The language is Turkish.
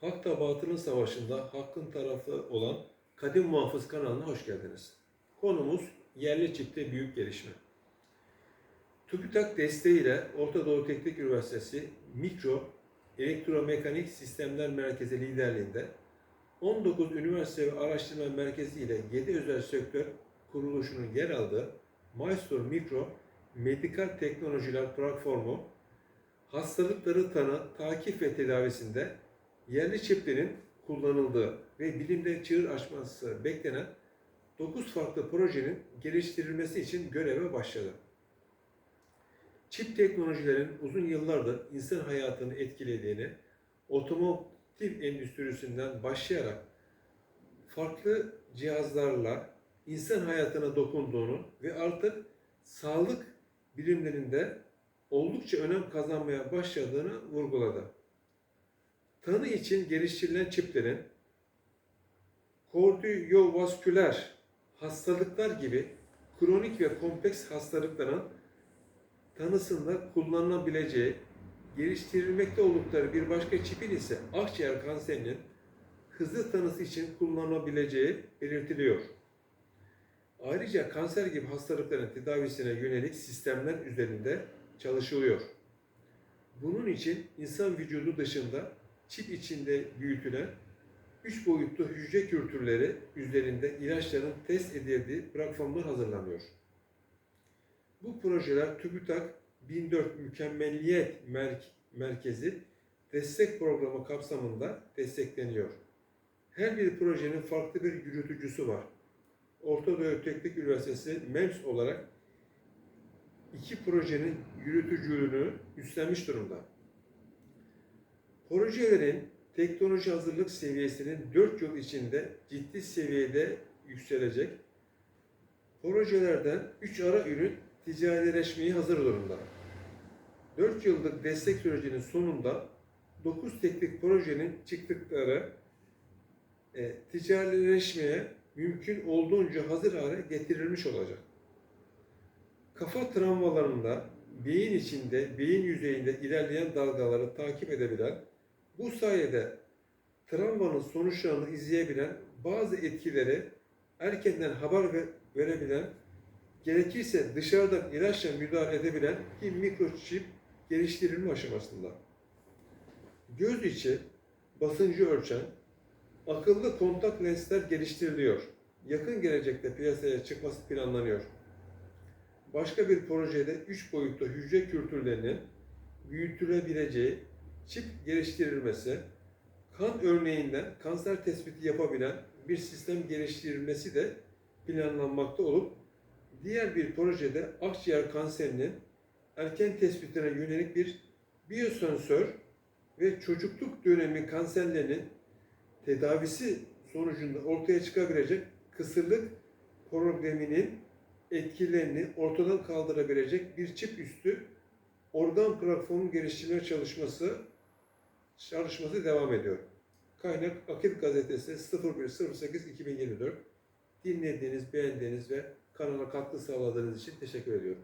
Hak'ta Batıl'ın savaşında Hakk'ın tarafı olan Kadim Muhafız kanalına hoş geldiniz. Konumuz yerli çipte büyük gelişme. TÜBİTAK desteğiyle Orta Doğu Teknik Üniversitesi Mikro Elektromekanik Sistemler Merkezi liderliğinde 19 üniversite ve araştırma merkezi ile 7 özel sektör kuruluşunun yer aldığı Maestro Mikro Medikal Teknolojiler Platformu hastalıkları tanı, takip ve tedavisinde yerli çiplerin kullanıldığı ve bilimde çığır açması beklenen 9 farklı projenin geliştirilmesi için göreve başladı. Çip teknolojilerin uzun yıllardır insan hayatını etkilediğini, otomotiv endüstrisinden başlayarak farklı cihazlarla insan hayatına dokunduğunu ve artık sağlık bilimlerinde oldukça önem kazanmaya başladığını vurguladı. Tanı için geliştirilen çiplerin kardiyovaskuler hastalıklar gibi kronik ve kompleks hastalıkların tanısında kullanılabileceği, geliştirilmekte oldukları bir başka çipin ise akciğer kanserinin hızlı tanısı için kullanılabileceği belirtiliyor. Ayrıca kanser gibi hastalıkların tedavisine yönelik sistemler üzerinde çalışılıyor. Bunun için insan vücudu dışında çip içinde büyütülen 3 boyutlu hücre kültürleri üzerinde ilaçların test edildiği platformlar hazırlanıyor. Bu projeler TÜBİTAK 1004 Mükemmelliyet Merk- Merkezi destek programı kapsamında destekleniyor. Her bir projenin farklı bir yürütücüsü var. Orta Doğu Teknik Üniversitesi MEMS olarak iki projenin yürütücülüğünü üstlenmiş durumda. Projelerin teknoloji hazırlık seviyesinin 4 yıl içinde ciddi seviyede yükselecek. Projelerden 3 ara ürün ticarileşmeye hazır durumda. 4 yıllık destek sürecinin sonunda 9 teknik projenin çıktıkları e, ticarileşmeye mümkün olduğunca hazır hale getirilmiş olacak. Kafa travmalarında beyin içinde, beyin yüzeyinde ilerleyen dalgaları takip edebilen, bu sayede travmanın sonuçlarını izleyebilen, bazı etkileri erkenden haber ve- verebilen, gerekirse dışarıdan ilaçla müdahale edebilen bir mikroçip geliştirilme aşamasında. Göz içi basıncı ölçen akıllı kontak lensler geliştiriliyor. Yakın gelecekte piyasaya çıkması planlanıyor. Başka bir projede 3 boyutlu hücre kültürlerinin büyütülebileceği çip geliştirilmesi, kan örneğinden kanser tespiti yapabilen bir sistem geliştirilmesi de planlanmakta olup diğer bir projede akciğer kanserinin erken tespitine yönelik bir biyosensör ve çocukluk dönemi kanserlerinin tedavisi sonucunda ortaya çıkabilecek kısırlık probleminin etkilerini ortadan kaldırabilecek bir çip üstü organ platformu geliştirme çalışması çalışması devam ediyor. Kaynak Akit Gazetesi 01.08.2024 Dinlediğiniz, beğendiğiniz ve kanala katkı sağladığınız için teşekkür ediyorum.